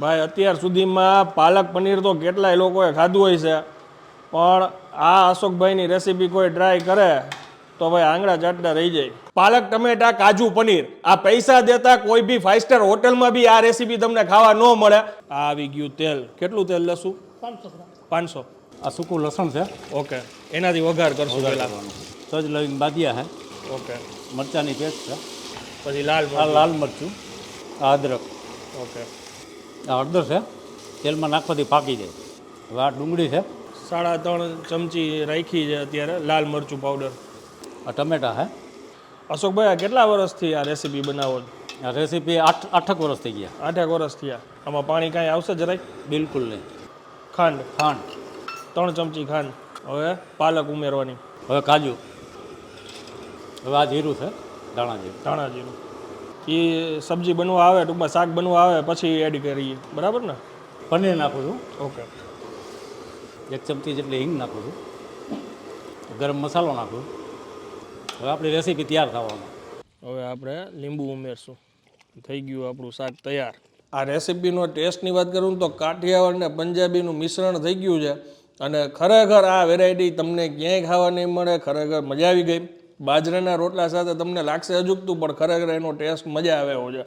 ભાઈ અત્યાર સુધીમાં પાલક પનીર તો કેટલાય લોકોએ ખાધું હોય છે પણ આ અશોકભાઈની રેસીપી કોઈ ટ્રાય કરે તો ભાઈ આંગળા ચાટતા રહી જાય. પાલક ટમેટા કાજુ પનીર આ પૈસા દેતા કોઈ બી ફાઇવ સ્ટાર હોટલમાં બી આ રેસીપી તમને ખાવા ન મળે. આ આવી ગયું તેલ. કેટલું તેલ લસું? પાંચસો આ સૂકું લસણ છે. ઓકે. એનાથી વઘાર કરશું પહેલા. સજ લવિંગ બાદિયા હે. ઓકે. મરચાંની પેસ્ટ છે. પછી લાલ લાલ મરચું. અદરક. ઓકે. આ હળદર છે. તેલમાં નાખવાથી પાકી જાય. હવે આ ડુંગળી છે. સાડા ત્રણ ચમચી રાખી છે અત્યારે લાલ મરચું પાવડર આ ટમેટા હે. અશોકભાઈ આ કેટલા વર્ષથી આ રેસીપી બનાવો આ રેસીપી આઠ આઠક વર્ષ થઈ ગયા. આઠેક વર્ષ થયા. આમાં પાણી કાંઈ આવશે જરાય? બિલકુલ નહીં. ખાંડ? ખાંડ. ત્રણ ચમચી ખાંડ. હવે પાલક ઉમેરવાની. હવે કાજુ. હવે આ જીરું છે ધાણા જીરું. ધાણા જીરું. એ સબ્જી બનવા આવે ટૂંકમાં શાક બનવા આવે પછી એડ કરીએ. બરાબર ને? પનીર નાખું છું. ઓકે. એક ચમચી જેટલી હિંગ નાખું છું. ગરમ મસાલો નાખું હવે આપણી રેસીપી તૈયાર થવાનું. હવે આપણે લીંબુ ઉમેરશું. થઈ ગયું આપણું શાક તૈયાર. આ રેસીપીનો ટેસ્ટની વાત કરું ને તો કાઠિયાવાડ ને પંજાબીનું મિશ્રણ થઈ ગયું છે. અને ખરેખર આ વેરાયટી તમને ક્યાંય ખાવા નહીં મળે ખરેખર મજા આવી ગઈ. બાજરાના રોટલા સાથે તમને લાગશે અજુકતું પણ ખરેખર એનો ટેસ્ટ મજા આવે એવો છે.